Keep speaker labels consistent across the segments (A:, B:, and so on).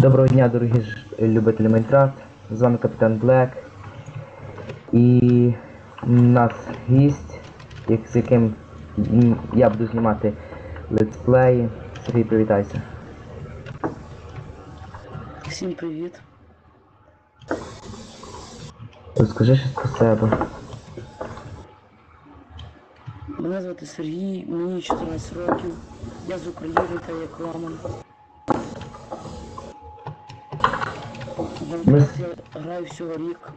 A: Доброго дня, дорогі ж любителі Майнкрафт. З вами капітан Блек. І у нас гість, як, з яким я буду знімати летсплеї. Сергій, привітайся.
B: Всім привіт.
A: Розкажи щось про себе.
B: Мене звати Сергій, мені 14 років. Я з України та як Роман. В
A: Ми-
B: Майнкрафт я граю всього рік.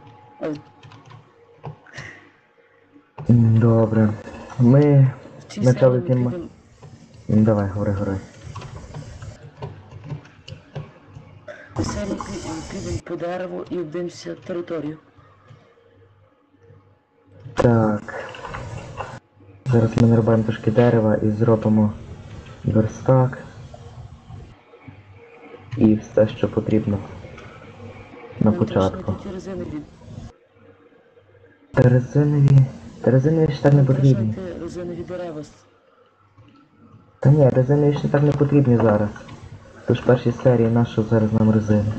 A: Добре. Ми.
B: ми
A: тим-
B: підемо
A: Давай, говори, говори.
B: в підемо по дереву і обдивимося територію.
A: Так. Зараз ми нарубаємо трошки дерева і зробимо верстак. І все, що потрібно на початку. резинові. Резинові так не потрібні.
B: резинові дерева.
A: Та ні, резинові так не потрібні зараз. Тож в першій серії нащо зараз нам резини.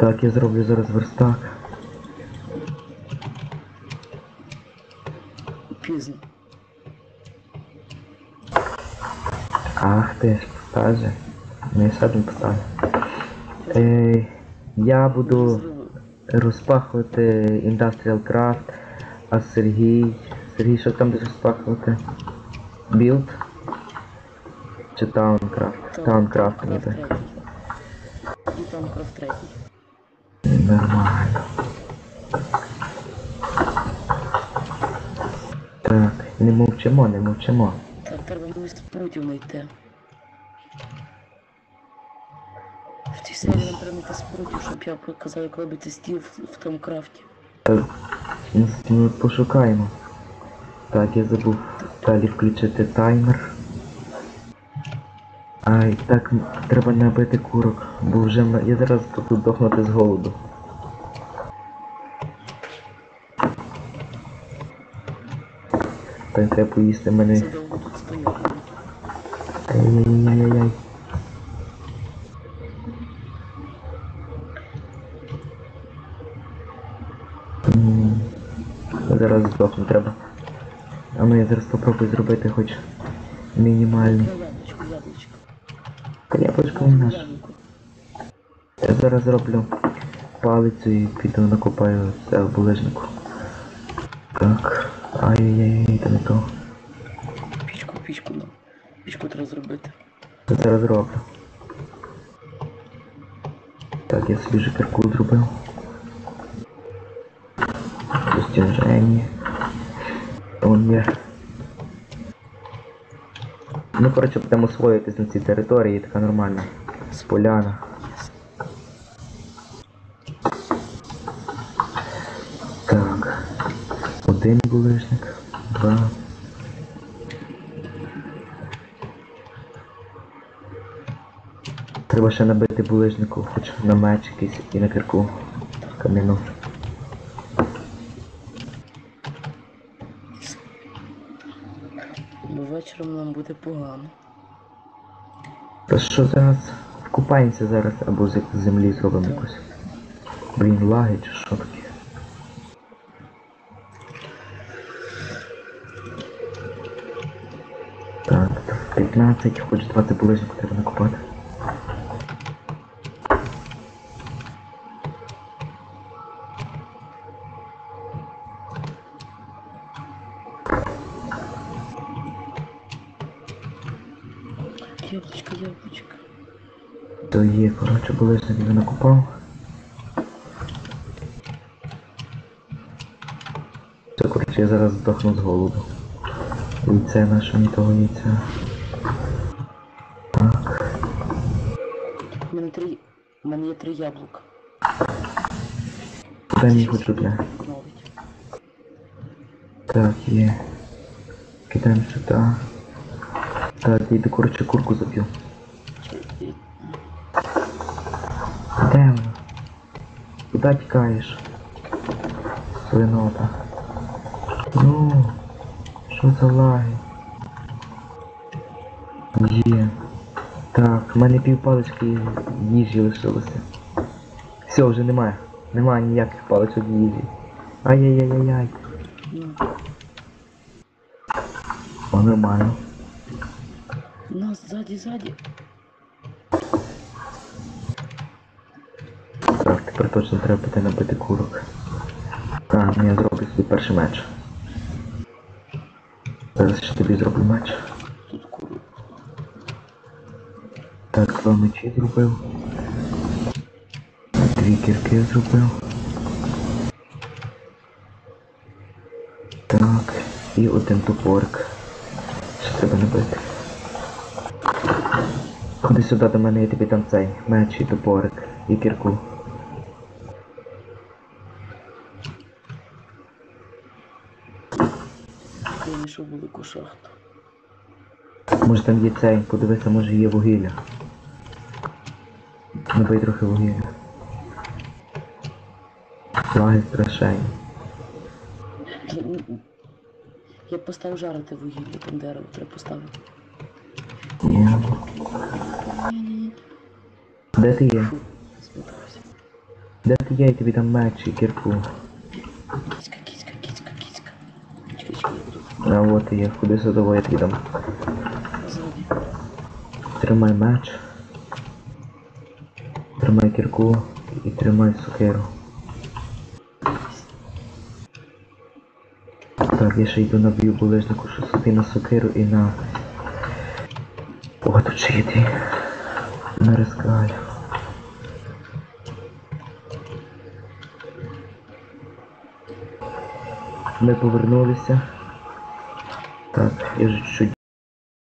A: Так, я зроблю зараз верстак.
B: Пізно.
A: Ах ти ж, поставь. Не ще один поставлю. Е, я буду розпахувати Industrial Craft, а Сергій. Сергій, що там будеш розпахувати? Білд? Чи Towncraft? Towncraft ніби.
B: І там третій.
A: Нормально. Так, не мовчимо, не мовчимо.
B: Так, треба мені спрутів знайти. В цій серії нам треба спрутів, щоб я показав, як робити стіл в, в тому крафті.
A: Так, ну, пошукаємо. Так, я забув далі включити таймер. Ай, так, треба набити курок, бо вже я зараз буду дохнути з голоду. Так, треба поїсти мене.
B: Це
A: Зараз здохну треба. А ну я зараз попробую зробити хоч мінімальний.
B: На яблучко, яблучко.
A: Крепочку не наш.
B: Яблуко.
A: Я зараз зроблю палицю і піду накопаю це в. Так. Ай-яй-яй, це не то.
B: Пічку, пічку, ну. Пічку треба зробити.
A: Я зараз зроблю. Так, я собі вже кирку зробив. Достіжені. Вон є. Ну, коротше, будемо освоїтись на цій території, така нормальна. З поляна. Так. Один булишник. Два. Треба ще набити булижнику, хоч на меч якийсь і на кирку кам'яну.
B: Бо вечором нам буде погано.
A: Та що зараз? Вкупаємося зараз або з землі зробимо якось? Блін, лаги чи що таке? Так, 15, хоч 20 близько треба накопати.
B: Яблучко, яблучко.
A: То є, коротше, булижник я накопав. Це, коротше, я зараз здохну з голоду. Яйце наше, не того яйця. Так.
B: У мене три. У мене є три яблука.
A: Дай мені хоч одне. Так, є. Кидаємо сюди. Так, я йду, коротше, курку заб'ю. Де? Куди тікаєш? Свинота. Ну, що за лаги? Є. Так, в мене пів палички їжі лишилося. Все, вже немає. Немає ніяких паличок їжі. Ай-яй-яй-яй-яй. О, нормально.
B: Нас ззаді, ззаді.
A: Так, тепер точно треба піти набити курок. А, ну я зроблю собі перший меч. Зараз ще тобі зроблю меч.
B: Тут куру.
A: Так, два мечі зробив. Дві кірки зробив. Так, і один топорик. Ще треба набити. Ходи сюди до мене, я тобі там цей меч і топорик і кірку.
B: Я знайшов велику шахту.
A: Може там є цей, подивися, може є вугілля. Набий трохи вугілля. Лаги страшень.
B: Я поставив жарити вугілля, там дерево треба поставити.
A: Ні.
B: Ні-ні-ні.
A: Де ти є?
B: Фу, змотався.
A: Де ти є, я тобі там меч і кірку.
B: Кіцька, кіцька, кіцька, кіцька. Чекай, чекай, я буду
A: А от і є, ходи сюди, я тобі там.
B: ззаді.
A: Тримай меч. Тримай кірку і тримай сокиру. Так, я ще йду на бію булежнику, що собі на сокиру і на... Є ти. На розкраль. Ми повернулися. Так, я вже чуть